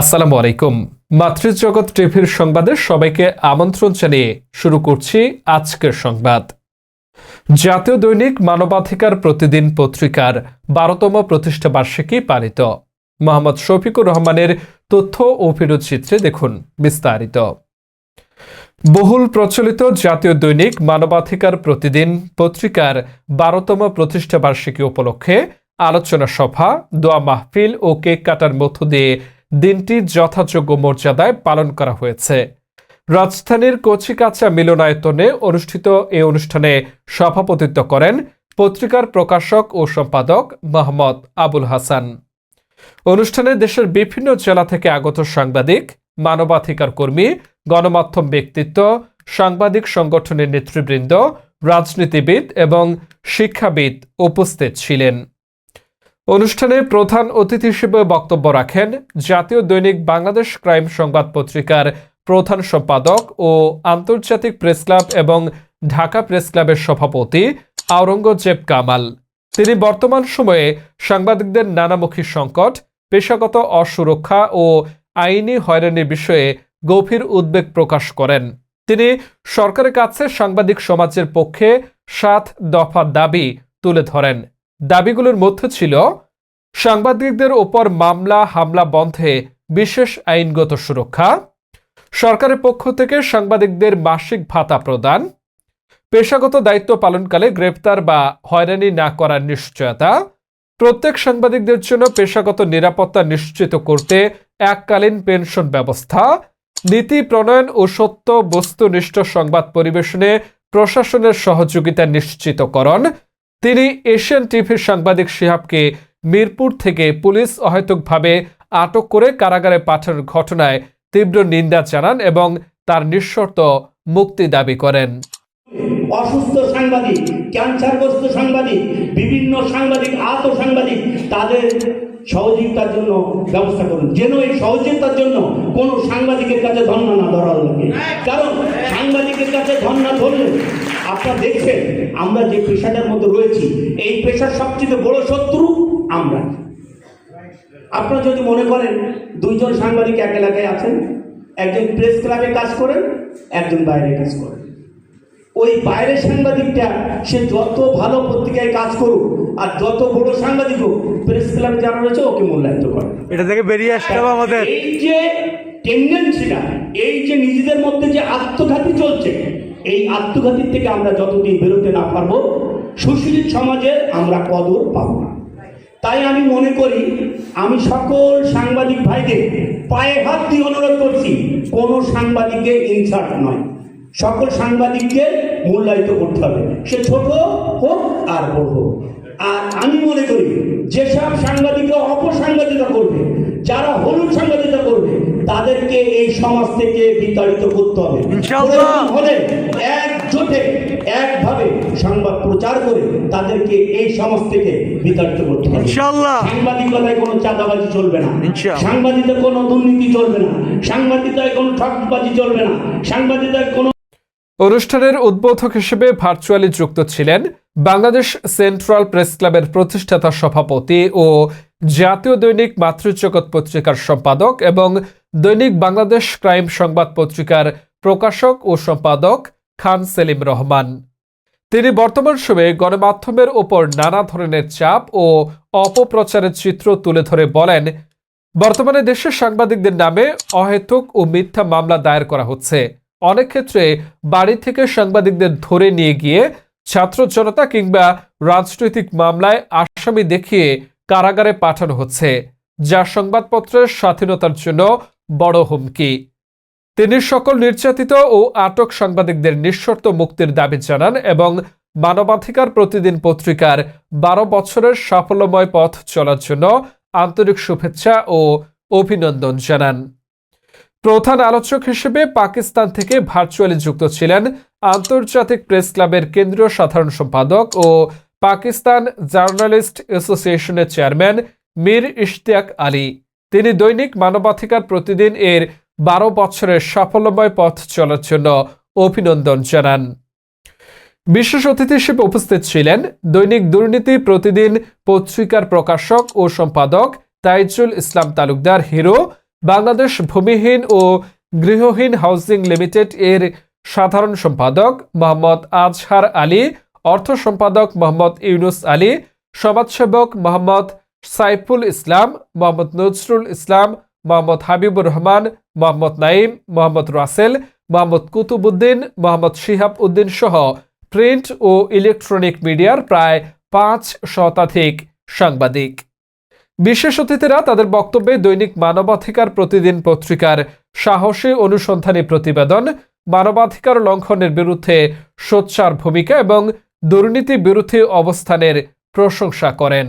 আসসালামু আলাইকুম। মাতৃজগৎ টিভির সংবাদে সবাইকে আমন্ত্রণ জানিয়ে শুরু করছি আজকের সংবাদ। জাতীয় দৈনিক মানবাধিকার প্রতিদিন পত্রিকার বারোতম প্রতিষ্ঠা বার্ষিকী পালিত। মোহাম্মদ শফিকুর রহমানের তথ্য ও চিত্রে দেখুন বিস্তারিত। বহুল প্রচলিত জাতীয় দৈনিক মানবাধিকার প্রতিদিন পত্রিকার বারোতম প্রতিষ্ঠা বার্ষিকী উপলক্ষে আলোচনা সভা, দোয়া মাহফিল ও কেক কাটার মধ্য দিয়ে দিনটি যথাযোগ্য মর্যাদায় পালন করা হয়েছে। রাজধানীর কচিকাচা মিলনায়তনে অনুষ্ঠিত এই অনুষ্ঠানে সভাপতিত্ব করেন পত্রিকার প্রকাশক ও সম্পাদক মোহাম্মদ আবুল হাসান। অনুষ্ঠানে দেশের বিভিন্ন জেলা থেকে আগত সাংবাদিক, মানবাধিকার কর্মী, গণমাধ্যম ব্যক্তিত্ব, সাংবাদিক সংগঠনের নেতৃবৃন্দ, রাজনীতিবিদ এবং শিক্ষাবিদ উপস্থিত ছিলেন। অনুষ্ঠানে প্রধান অতিথি হিসেবে বক্তব্য রাখেন জাতীয় দৈনিক বাংলাদেশ ক্রাইম সংবাদ পত্রিকার প্রধান সম্পাদক ও আন্তর্জাতিক প্রেস ক্লাব এবং ঢাকা প্রেস ক্লাবের সভাপতি আওরঙ্গজেব কামাল। তিনি বর্তমান সময়ে সাংবাদিকদের নানামুখী সংকট, পেশাগত অসুরক্ষা ও আইনি হয়রানির বিষয়ে গভীর উদ্বেগ প্রকাশ করেন। তিনি সরকারের কাছে সাংবাদিক সমাজের পক্ষে সাত দফা দাবি তুলে ধরেন। দাবিগুলোর মধ্যে ছিল সাংবাদিকদের ওপর মামলা, হামলা বন্ধে বিশেষ আইনগত সুরক্ষা, সরকারের পক্ষ থেকে সাংবাদিকদের মাসিক ভাতা প্রদান, পেশাগত দায়িত্ব পালনকালে গ্রেপ্তার বা হয়রানি না করার নিশ্চয়তা, প্রত্যেক সাংবাদিকদের জন্য পেশাগত নিরাপত্তা নিশ্চিত করতে এককালীন পেনশন ব্যবস্থা, নীতি প্রণয়ন ও সত্য বস্তুনিষ্ঠ সংবাদ পরিবেশনে প্রশাসনের সহযোগিতা নিশ্চিতকরণ তিনি এশিয়ান টিভির সাংবাদিক শিহাবকে মিরপুর থেকে পুলিশ অহেতুকভাবে আটক করে কারাগারে পাঠানোর ঘটনায় তীব্র নিন্দা জানান এবং তার নিঃশর্ত মুক্তি দাবি করেন। অসুস্থ সাংবাদিক, ক্যান্সারগ্রস্ত সাংবাদিক, বিভিন্ন সাংবাদিক আহত সাংবাদিক তাদের সহযোগিতার জন্য ব্যবস্থা করুন। যেন এই সহযোগিতার জন্য কোন সাংবাদিকের কাছে ধর্ণা না ধরা লাগে। কারণ সাংবাদিকের কাছে ধর্ণা ধরলে আপনারা দেখছেন আমরা যে পেশাটার মধ্যে রয়েছি এই পেশার সবচেয়ে বড় শত্রু আমরা। আপনারা যদি মনে করেন দুইজন সাংবাদিক এক এলাকায় আছেন একজন প্রেস ক্লাবে কাজ করেন একজন বাইরে কাজ করেন। ওই বাইরের সাংবাদিকটা সে যত ভালো পত্রিকায় কাজ করুক আর যত বড় সাংবাদিক হোক প্রেস ক্লাবে যারা রয়েছে ওকে মূল্যায়িত করে এটা থেকে বেরিয়ে আসতে হবে আমাদের। এই যে টেন্ডেন্সিটা এই যে নিজেদের মধ্যে যে আত্মঘাতী চলছে এই আত্মঘাতীর থেকে আমরা যতদিন বেরোতে না পারব, সুশীল সমাজে আমরা কদর পাবো না। তাই আমি মনে করি, আমি সকল সাংবাদিক ভাইদের পায়ে হাত দিয়ে অনুরোধ করছি, কোনো সাংবাদিককে ইনসার্ট নয়। সকল সাংবাদিককে মূল্যায়িত করতে হবে। সে ছোট হোক আর বড় হোক। আর আমি মনে করি, যেসব সাংবাদিকরা অপসাংবাদিকতা তাদেরকে এই সমাজ থেকে বিতাড়িত করতে হবে। হলে একজোটে একভাবে সংবাদ প্রচার করে তাদেরকে এই সমাজ থেকে বিতাড়িত করতে হবে। সাংবাদিকতায় কোনো চাঁদাবাজি চলবে না। সাংবাদিকতায় কোনো দুর্নীতি চলবে না। সাংবাদিকতায় কোনো ঠকবাজি চলবে না। সাংবাদিকতায় কোনো অনুষ্ঠানের উদ্বোধক হিসেবে ভার্চুয়ালি যুক্ত ছিলেন বাংলাদেশ সেন্ট্রাল প্রেস ক্লাবের প্রতিষ্ঠাতা সভাপতি ও জাতীয় দৈনিক মাতৃজগৎ পত্রিকার সম্পাদক এবং দৈনিক বাংলাদেশ ক্রাইম সংবাদ পত্রিকার প্রকাশক ও সম্পাদক খান সেলিম রহমান। তিনি বর্তমান সময়ে গণমাধ্যমের ওপর নানা ধরনের চাপ ও অপপ্রচারের চিত্র তুলে ধরে বলেন, বর্তমানে দেশের সাংবাদিকদের নামে অহেতুক ও মিথ্যা মামলা দায়ের করা হচ্ছে। অনেক ক্ষেত্রে বাড়ি থেকে সাংবাদিকদের ধরে নিয়ে গিয়ে ছাত্র জনতা কিংবা রাজনৈতিক মামলায় আসামি দেখিয়ে কারাগারে পাঠানো হচ্ছে, যা সংবাদপত্রের স্বাধীনতার জন্য বড় হুমকি। তিনি সকল নির্যাতিত ও আটক সাংবাদিকদের নিঃশর্ত মুক্তির দাবি জানান এবং মানবাধিকার প্রতিদিন পত্রিকার বারো বছরের সাফল্যময় পথ চলার জন্য আন্তরিক শুভেচ্ছা ও অভিনন্দন জানান। প্রধান আলোচক হিসেবে পাকিস্তান থেকে ভার্চুয়ালি যুক্ত ছিলেন আন্তর্জাতিক প্রেস ক্লাবের কেন্দ্রীয় সাধারণ সম্পাদক ও পাকিস্তান জার্নালিস্ট অ্যাসোসিয়েশনের চেয়ারম্যান মীর ইশতিয়াক আলী। তিনি দৈনিক মানবাধিকার প্রতিদিন এর বারো বছরের সাফল্যময় পথ চলার জন্য অভিনন্দন জানান। বিশেষ অতিথি হিসেবে উপস্থিত ছিলেন দৈনিক দুর্নীতি প্রতিদিন পত্রিকার প্রকাশক ও সম্পাদক তাইজুল ইসলাম তালুকদার হিরো, বাংলাদেশ ভূমিহীন ও গৃহহীন হাউজিং লিমিটেড এর সাধারণ সম্পাদক মোহাম্মদ আজহার আলী অর্থ সম্পাদক মোহাম্মদ ইউনুস আলী সমাজসেবক মোহাম্মদ সাইফুল ইসলাম, মোহাম্মদ নজরুল ইসলাম, মোহাম্মদ হাবিবুর রহমান, মোহাম্মদ নাইম মোহাম্মদ রাসেল, মোহাম্মদ কুতুবুদ্দিন মোহাম্মদ শিহাব উদ্দিন সহ প্রিন্ট ও ইলেকট্রনিক মিডিয়ার প্রায় পাঁচ শতাধিক সাংবাদিক। বিশেষ অতিথিরা তাদের বক্তব্যে দৈনিক মানবাধিকার প্রতিদিন পত্রিকার সাহসী অনুসন্ধানী প্রতিবেদন, মানবাধিকার লঙ্ঘনের বিরুদ্ধে সোচ্চার ভূমিকা এবং দুর্নীতি বিরোধী অবস্থানের প্রশংসা করেন।